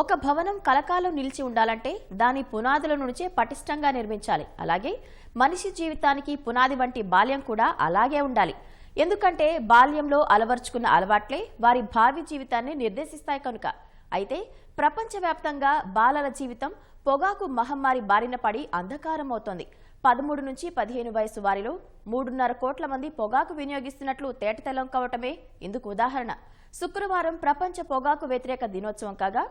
ఒక భవనం కలకాలం నిలిచి ఉండాలంటే దాని పునాదుల నుంచే పటిష్టంగా నిర్మించాలి. అలాగే మనిషి జీవితానికి పునాది వంటి బాల్యం కూడా అలాగే ఉండాలి. ఎందుకంటే బాల్యంలో అలవర్చుకున్న అలవాట్లే వారి భావి జీవితాన్ని నిర్దేశిస్తాయి కనుక. అయితే ప్రపంచవ్యాప్తంగా బాలల జీవితం పొగాకు మహమ్మారి బారిన పడి అంధకారమవుతోంది. పదమూడు నుంచి పదిహేను వయసు వారిలో మూడున్నర కోట్ల మంది పొగాకు వినియోగిస్తున్నట్లు తేటతెల్లం కావటమే ఇందుకు ఉదాహరణ. శుక్రవారం ప్రపంచ పొగాకు వ్యతిరేక దినోత్సవం కాగా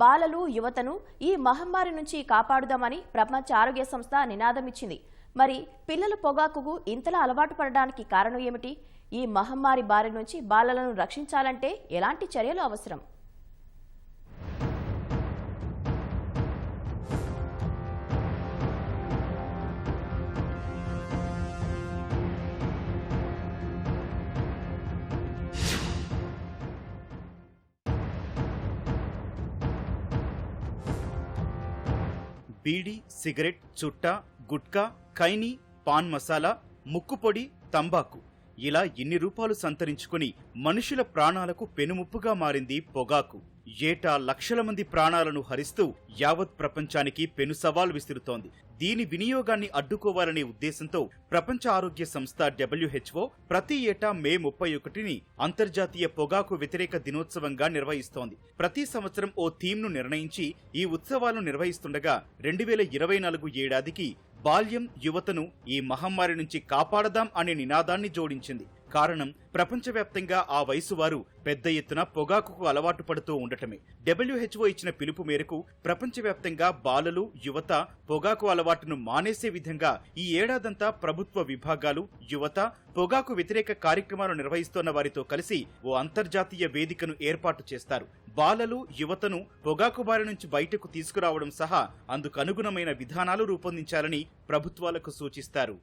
బాలలు యువతను ఈ మహమ్మారి నుంచి కాపాడుదామని ప్రపంచ ఆరోగ్య సంస్థ నినాదమిచ్చింది. మరి పిల్లలు పొగాకుకు ఇంతలా అలవాటు పడడానికి కారణం ఏమిటి? ఈ మహమ్మారి బారి నుంచి బాలలను రక్షించాలంటే ఎలాంటి చర్యలు అవసరం? బీడీ సిగరెట్ చుట్ట గుట్కా ఖైనీ పాన్ మసాలా ముక్కుపొడి తంబాకు. ఇలా ఇన్ని రూపాలు సంతరించుకుని మనుషుల ప్రాణాలకు పెనుముప్పుగా మారింది పొగాకు. ఏటా లక్షల మంది ప్రాణాలను హరిస్తూ యావత్ ప్రపంచానికి పెను సవాల్ విసురుతోంది. దీని వినియోగాన్ని అడ్డుకోవాలనే ఉద్దేశంతో ప్రపంచ ఆరోగ్య సంస్థ డబ్ల్యూహెచ్ఓ ప్రతి ఏటా మే ముప్పై ఒకటిని అంతర్జాతీయ పొగాకు వ్యతిరేక దినోత్సవంగా నిర్వహిస్తోంది. ప్రతి సంవత్సరం ఓ థీమ్ను నిర్ణయించి ఈ ఉత్సవాలను నిర్వహిస్తుండగా రెండు వేల ఇరవై నాలుగు ఏడాదికి బాల్యం యువతను ఈ మహమ్మారి నుంచి కాపాడదాం అనే నినాదాన్ని జోడించింది. కారణం ప్రపంచవ్యాప్తంగా ఆ వయసు వారు పెద్ద ఎత్తున పొగాకుకు అలవాటు పడుతూ ఉండటమే. డబ్ల్యూహెచ్ఓ ఇచ్చిన పిలుపు మేరకు ప్రపంచవ్యాప్తంగా బాలలు యువత పొగాకు అలవాటును మానేసే విధంగా ఈ ఏడాదంతా ప్రభుత్వ విభాగాలు యువత పొగాకు వ్యతిరేక కార్యక్రమాలు నిర్వహిస్తోన్న వారితో కలిసి ఓ అంతర్జాతీయ వేదికను ఏర్పాటు చేస్తారు. బాలలు యువతను పొగాకు బారి నుంచి బయటకు తీసుకురావడం సహా అందుకు అనుగుణమైన విధానాలు రూపొందించాలని ప్రభుత్వాలకు సూచిస్తారు.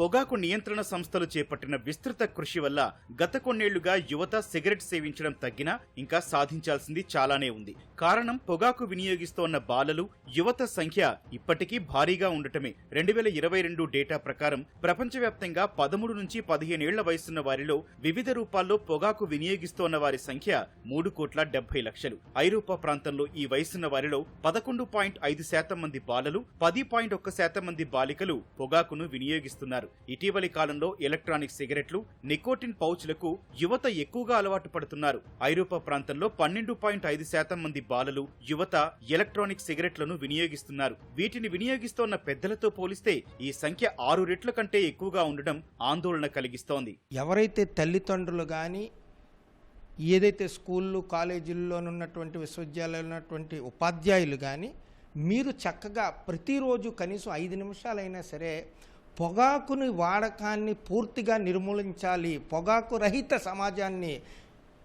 పొగాకు నియంత్రణ సంస్థలు చేపట్టిన విస్తృత కృషి వల్ల గత కొన్నేళ్ళుగా యువత సిగరెట్ సేవించడం తగ్గినా ఇంకా సాధించాల్సింది చాలానే ఉంది. కారణం పొగాకు వినియోగిస్తోన్న బాలలు యువత సంఖ్య ఇప్పటికీ భారీగా ఉండటమే. రెండు వేల ఇరవై రెండు డేటా ప్రకారం ప్రపంచవ్యాప్తంగా పదమూడు నుంచి పదిహేనేళ్ళ వయసున్న వారిలో వివిధ రూపాల్లో పొగాకు వినియోగిస్తోన్న వారి సంఖ్య మూడు కోట్ల డెబ్బై లక్షలు. ఐరోపా ప్రాంతంలో ఈ వయసున్న వారిలో పదకొండు పాయింట్ ఐదు శాతం మంది బాలలు పది పాయింట్ ఒక్క శాతం మంది బాలికలు పొగాకును వినియోగిస్తున్నారు. ఇటీవలి కాలంలో ఎలక్ట్రానిక్ సిగరెట్లు నికోటిన్ పౌచ్లకు యువత ఎక్కువగా అలవాటు పడుతున్నారు. ఐరోపా ప్రాంతంలో పన్నెండు పాయింట్ ఐదు శాతం మంది బాలలు యువత ఎలక్ట్రానిక్ సిగరెట్లను వినియోగిస్తున్నారు. వీటిని వినియోగిస్తోన్న పెద్దలతో పోలిస్తే ఈ సంఖ్య ఆరు రెట్ల కంటే ఎక్కువగా ఉండడం ఆందోళన కలిగిస్తోంది. ఎవరైతే తల్లిదండ్రులు కానీ ఏదైతే స్కూళ్ళు కాలేజీల్లోనున్నటువంటి విశ్వవిద్యాలయాలు ఉన్నటువంటి ఉపాధ్యాయులు కానీ మీరు చక్కగా ప్రతిరోజు కనీసం ఐదు నిమిషాలైనా సరే పొగాకుని వాడకాన్ని పూర్తిగా నిర్మూలించాలి పొగాకు రహిత సమాజాన్ని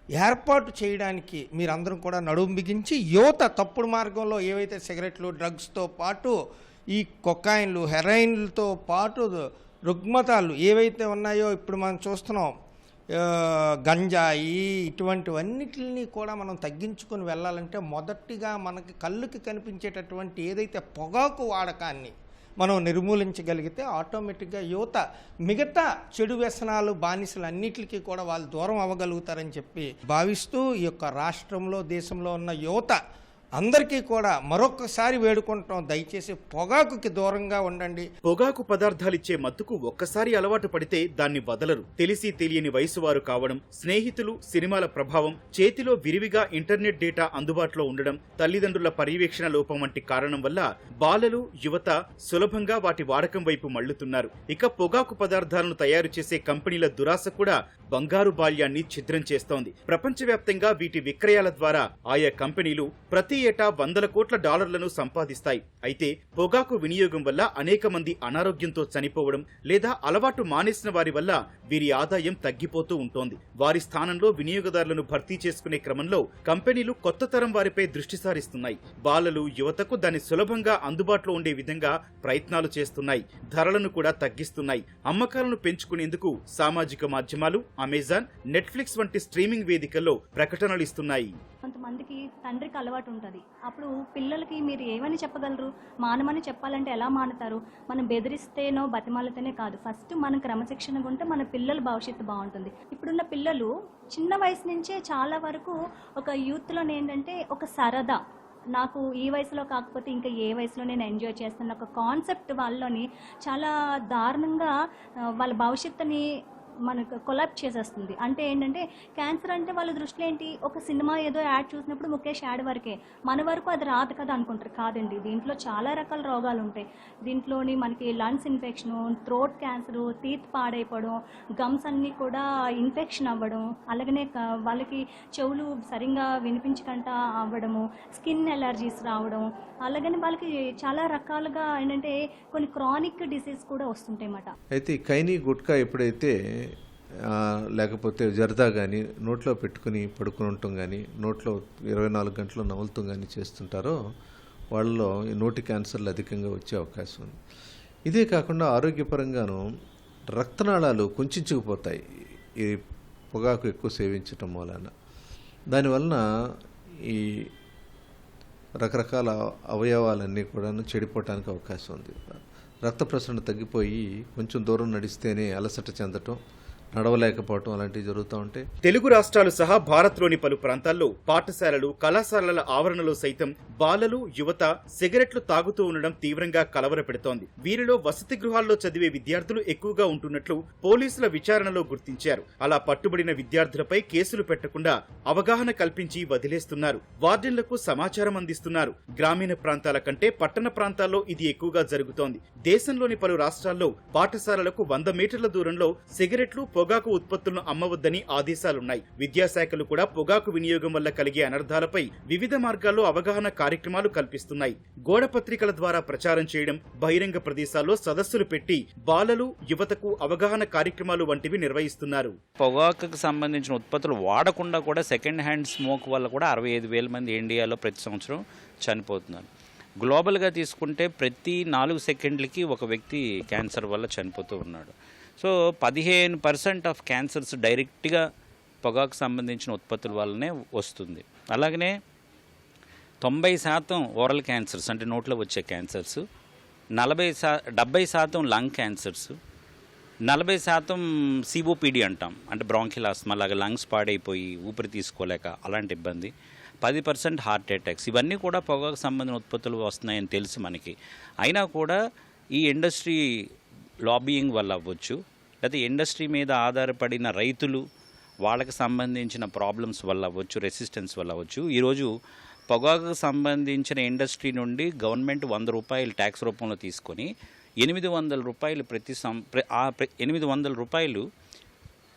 ఏర్పాటు చేయడానికి మీరందరం కూడా నడుము బిగించి యువత తప్పుడు మార్గంలో ఏవైతే సిగరెట్లు డ్రగ్స్తో పాటు ఈ కొకాయిన్లు హెరాయిన్లతో పాటు రుగ్మతాలు ఏవైతే ఉన్నాయో ఇప్పుడు మనం చూస్తున్నాం గంజాయి ఇటువంటివన్నిటిని కూడా మనం తగ్గించుకొని వెళ్ళాలంటే మొదటిగా మనకి కళ్ళుకి కనిపించేటటువంటి ఏదైతే పొగాకు వాడకాన్ని మనం నిర్మూలించగలిగితే ఆటోమేటిక్గా యువత మిగతా చెడు వ్యసనాలు బానిసలు అన్నిటికీ కూడా వాళ్ళు దూరం అవ్వగలుగుతారని చెప్పి భావిస్తూ ఈ యొక్క రాష్ట్రంలో దేశంలో ఉన్న యువత అందరికీ కూడా మరొకసారి వేడుకుంటాం దయచేసి పొగాకుకి దూరంగా ఉండండి. పొగాకు పదార్థాలిచ్చే మత్తుకు ఒక్కసారి అలవాటు పడితే దాన్ని వదలరు. తెలిసి తెలియని వయసు వారు కావడం స్నేహితులు సినిమాల ప్రభావం చేతిలో విరివిగా ఇంటర్నెట్ డేటా అందుబాటులో ఉండడం తల్లిదండ్రుల పర్యవేక్షణ లోపం వంటి కారణం వల్ల బాలలు యువత సులభంగా వాటి వాడకం వైపు మళ్ళుతున్నారు ఇక పొగాకు పదార్థాలను తయారు చేసే కంపెనీల దురాశ కూడా బంగారు బాల్యాన్ని ఛిద్రం చేస్తోంది. ప్రపంచవ్యాప్తంగా వీటి విక్రయాల ద్వారా ఆయా కంపెనీలు ప్రతి ప్రతి ఏటా వందల కోట్ల డాలర్లను సంపాదిస్తాయి. అయితే పొగాకు వినియోగం వల్ల అనేక మంది అనారోగ్యంతో చనిపోవడం లేదా అలవాటు మానేసిన వారి వల్ల వీరి ఆదాయం తగ్గిపోతూ ఉంటోంది. వారి స్థానంలో వినియోగదారులను భర్తీ చేసుకునే క్రమంలో కంపెనీలు కొత్త తరం వారిపై దృష్టి సారిస్తున్నాయి. బాలలు యువతకు దాన్ని సులభంగా అందుబాటులో ఉండే విధంగా ప్రయత్నాలు చేస్తున్నాయి. ధరలను కూడా తగ్గిస్తున్నాయి. అమ్మకాలను పెంచుకునేందుకు సామాజిక మాధ్యమాలు అమెజాన్ నెట్ఫ్లిక్స్ వంటి స్ట్రీమింగ్ వేదికల్లో ప్రకటనలు ఇస్తున్నాయి. కొంతమందికి తండ్రికి అలవాటు ఉంటుంది. అప్పుడు పిల్లలకి మీరు ఏమని చెప్పగలరు? మానమని చెప్పాలంటే ఎలా మానతారు? మనం బెదిరిస్తేనో బతిమాలితేనే కాదు. ఫస్ట్ మనం క్రమశిక్షణగా ఉంటే మన పిల్లల భవిష్యత్తు బాగుంటుంది. ఇప్పుడున్న పిల్లలు చిన్న వయసు నుంచే చాలా వరకు ఒక యూత్లో ఏంటంటే ఒక సరదా. నాకు ఈ వయసులో కాకపోతే ఇంకా ఏ వయసులో నేను ఎంజాయ్ చేస్తాను ఒక కాన్సెప్ట్ వాళ్ళలోని చాలా దారుణంగా వాళ్ళ భవిష్యత్తుని మనకు కొలాబ్ చేసేస్తుంది. అంటే ఏంటంటే క్యాన్సర్ అంటే వాళ్ళ దృష్టిలో ఏంటి? ఒక సినిమా ఏదో యాడ్ చూసినప్పుడు ముఖేష్ యాడ్ వరకే. మన వరకు అది రాదు కదా అనుకుంటారు. కాదండి. దీంట్లో చాలా రకాల రోగాలు ఉంటాయి. దీంట్లోని మనకి lungs infection throat cancer teeth పాడైపోవడం gums అన్నీ కూడా ఇన్ఫెక్షన్ అవ్వడం అలాగనే వాళ్ళకి చెవులు సరిగ్గా వినిపించకుండా అవ్వడము స్కిన్ ఎలర్జీస్ రావడం అలాగని వాళ్ళకి చాలా రకాలుగా ఏంటంటే కొన్ని క్రానిక్ డిసీజ్ కూడా వస్తుంటాయి అన్నమాట అయితే కైని గుట్కా ఎప్పుడైతే లేకపోతే జర్దా కానీ నోట్లో పెట్టుకుని పడుకుని ఉండటం కానీ నోట్లో ఇరవై నాలుగు గంటలు నములుతూ కానీ చేస్తుంటారో వాళ్ళలో నోటి క్యాన్సర్లు అధికంగా వచ్చే అవకాశం ఉంది. ఇదే కాకుండా ఆరోగ్యపరంగాను రక్తనాళాలు కుంచుకుపోతాయి. ఈ పొగాకు ఎక్కువ సేవించటం వలన. దానివలన ఈ రకరకాల అవయవాలన్నీ కూడా చెడిపోవటానికి అవకాశం ఉంది. రక్త ప్రసరణ తగ్గిపోయి కొంచెం దూరం నడిస్తేనే అలసట చెందటం నడవలేకపోవటం అలాంటివి జరుగుతూ ఉంటాయి తెలుగు రాష్ట్రాలు సహా భారత్లోని పలు ప్రాంతాల్లో పాఠశాలలు కళాశాలల ఆవరణలో సైతం బాలలు యువత సిగరెట్లు తాగుతూ ఉండడం తీవ్రంగా కలవరపెడుతోంది. వీరిలో వసతి గృహాల్లో చదివే విద్యార్థులు ఎక్కువగా ఉంటున్నట్లు పోలీసుల విచారణలో గుర్తించారు. అలా పట్టుబడిన విద్యార్థులపై కేసులు పెట్టకుండా అవగాహన కల్పించి వదిలేస్తున్నారు. వార్డెన్లకు సమాచారం అందిస్తున్నారు. గ్రామీణ ప్రాంతాల కంటే పట్టణ ప్రాంతాల్లో ఇది ఎక్కువగా జరుగుతోంది. దేశంలోని పలు రాష్ట్రాల్లో పాఠశాలలకు వంద మీటర్ల దూరంలో సిగరెట్లు పొగాకు ఉత్పత్తులను అమ్మవద్దని ఆదేశాలున్నాయి. విద్యాశాఖలు కూడా పొగాకు వినియోగం వల్ల కలిగే అనర్థాలపై వివిధ మార్గాల్లో అవగాహన కార్యక్రమాలు కల్పిస్తున్నాయి. గోడ పత్రికల ద్వారా ప్రచారం చేయడం బహిరంగ ప్రదేశాల్లో సదస్సులు పెట్టి బాలలు యువతకు అవగాహన కార్యక్రమాలు వంటివి నిర్వహిస్తున్నారు. పొగాకు సంబంధించిన ఉత్పత్తులు వాడకుండా కూడా సెకండ్ హ్యాండ్ స్మోక్ వల్ల కూడా అరవై ఐదు వేల మంది ఇండియాలో ప్రతి సంవత్సరం చనిపోతున్నారు. గ్లోబల్గా తీసుకుంటే ప్రతి నాలుగు సెకండ్లకి ఒక వ్యక్తి క్యాన్సర్ వల్ల చనిపోతూ ఉన్నాడు. సో పదిహేను పర్సెంట్ ఆఫ్ క్యాన్సర్స్ డైరెక్ట్గా పొగాకు సంబంధించిన ఉత్పత్తుల వల్లనే వస్తుంది. అలాగనే తొంభై శాతం ఓరల్ క్యాన్సర్స్ అంటే నోట్లో వచ్చే క్యాన్సర్స్ నలభై శా డెబ్బై శాతం లంగ్ క్యాన్సర్స్ నలభై శాతం సిఓపిడి అంటాం. అంటే బ్రాంకిల్ ఆస్మా లాగా లంగ్స్ పాడైపోయి ఊపిరి తీసుకోలేక అలాంటి ఇబ్బంది. పది పర్సెంట్ హార్ట్ అటాక్స్ ఇవన్నీ కూడా పొగాకు సంబంధించిన ఉత్పత్తులు వస్తున్నాయని తెలుసు మనకి. అయినా కూడా ఈ ఇండస్ట్రీ లాబియింగ్ వల్ల అవ్వచ్చు. లేకపోతే ఇండస్ట్రీ మీద ఆధారపడిన రైతులు వాళ్ళకి సంబంధించిన ప్రాబ్లమ్స్ వల్ల అవ్వచ్చు రెసిస్టెన్స్ వల్ల అవ్వచ్చు. ఈరోజు పొగాకు సంబంధించిన ఇండస్ట్రీ నుండి గవర్నమెంట్ వంద రూపాయలు ట్యాక్స్ రూపంలో తీసుకొని ఎనిమిది వందల రూపాయలు ప్రతి సం ప్ర- ఆ ఎనిమిది వందల రూపాయలు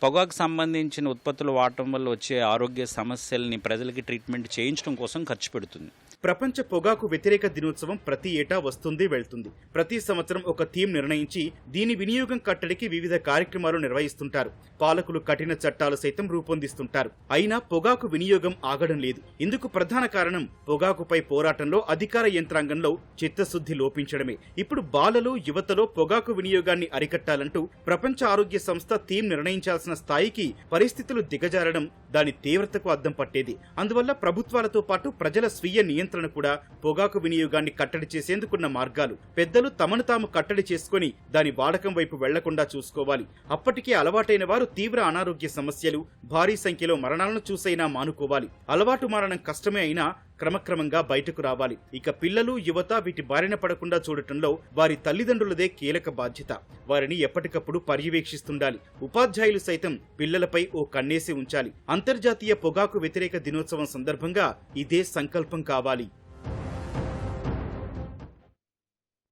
పొగాకు సంబంధించిన ఉత్పత్తులు వాడటం వల్ల వచ్చే ఆరోగ్య సమస్యల్ని ప్రజలకి ట్రీట్మెంట్ చేయించడం కోసం ఖర్చు పెడుతుంది. ప్రపంచ పొగాకు వ్యతిరేక దినోత్సవం ప్రతి ఏటా వస్తుంది వెళ్తుంది. ప్రతి సంవత్సరం ఒక థీమ్ నిర్ణయించి దీని వినియోగం కట్టడికి వివిధ కార్యక్రమాలు నిర్వహిస్తుంటారు. పాలకులు కఠిన చట్టాలు సైతం రూపొందిస్తుంటారు. అయినా పొగాకు వినియోగం ఆగడం లేదు. ఇందుకు ప్రధాన కారణం పొగాకుపై పోరాటంలో అధికార యంత్రాంగంలో చిత్తశుద్ధి లోపించడమే. ఇప్పుడు బాలలు యువతలో పొగాకు వినియోగాన్ని అరికట్టాలంటూ ప్రపంచ ఆరోగ్య సంస్థ థీమ్ నిర్ణయించాల్సిన స్థాయికి పరిస్థితులు దిగజారడం దాని తీవ్రతకు అద్దం పట్టేది. అందువల్ల ప్రభుత్వాలతో పాటు ప్రజల స్వీయ నియంత్రణ నియంత్రణ కూడా పొగాకు వినియోగాన్ని కట్టడి చేసేందుకున్న మార్గాలు. పెద్దలు తమను తాము కట్టడి చేసుకొని దాని వాడకం వైపు వెళ్ళకుండా చూసుకోవాలి. అప్పటికే అలవాటైన వారు తీవ్ర అనారోగ్య సమస్యలు భారీ సంఖ్యలో మరణాలను చూసైనా మానుకోవాలి. అలవాటు మారడం కష్టమే అయినా క్రమక్రమంగా బయటకు రావాలి. ఇక పిల్లలు యువత వీటి బారిన పడకుండా చూడటంలో వారి తల్లిదండ్రులదే కీలక బాధ్యత. వారిని ఎప్పటికప్పుడు పర్యవేక్షిస్తుండాలి. ఉపాధ్యాయులు సైతం పిల్లలపై ఓ కన్నేసి ఉంచాలి. అంతర్జాతీయ పొగాకు వ్యతిరేక దినోత్సవం సందర్భంగా ఇదే సంకల్పం కావాలి.